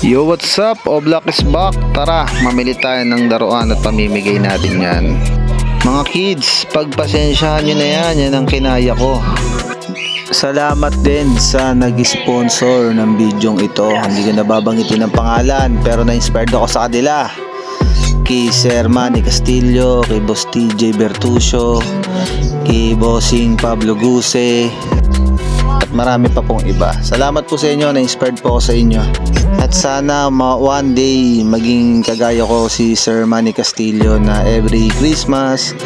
Yo, what's up? Oblak is back. Tara, mamili tayo ng daruan at pamimigay natin yan. Mga kids, pagpasensyahan nyo na yan. Yan ang kinaya ko. Salamat din sa nag-sponsor ng bidyong ito. Hindi ko nababanggitin ang pangalan pero na-inspired ako sa kanila. Kay Sir Manny Castillo, kay Boss TJ Bertuccio, kay Bossing Pablo Guse, at marami pa pong iba. Salamat po sa inyo, na-inspired po ako sa inyo. At sana ma- one day maging kagaya ko si Sir Manny Castillo na every Christmas,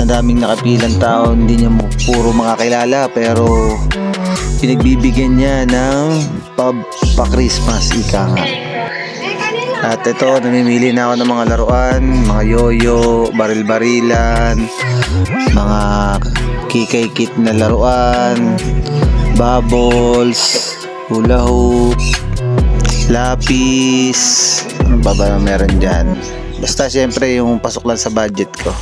ang daming nakapilang tao, hindi niya puro makakilala pero pinagbibigyan niya ng pub pa Christmas ika nga. At ito, namimili na ako ng mga laruan, mga yoyo, baril-barilan, mga kikay-kit na laruan, bubbles, hula hoop, lapis, ano ba ba meron dyan? Basta syempre yung pasok lang sa budget ko.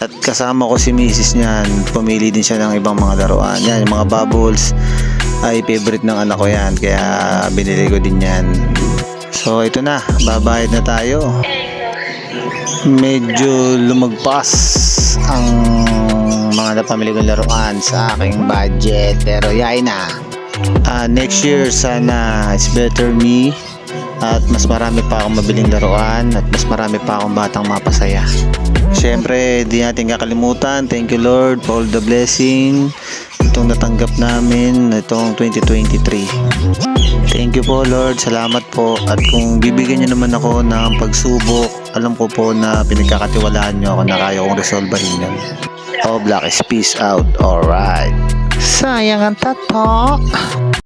At kasama ko si misis niyan, pumili din siya ng ibang mga laruan. Yan, yung mga bubbles ay favorite ng anak ko yan, kaya binili ko din yan. So ito na, babayad na tayo. Medyo lumagpas ang mga napamili kong laruan sa aking budget. Pero yay na. Ah, next year sana it's better me at mas marami pa akong mabiling laruan at mas marami pa akong batang mapasaya. Siyempre, di natin kakalimutan. Thank you Lord for all the blessing itong natanggap namin itong 2023. Thank you po Lord, salamat po at kung bibigyan niyo naman ako ng pagsubok, alam ko po na pinagkakatiwalaan niyo ako na kaya kong resolbahin yan. Oh, Black is peace out. Alright. Sayang ang tato.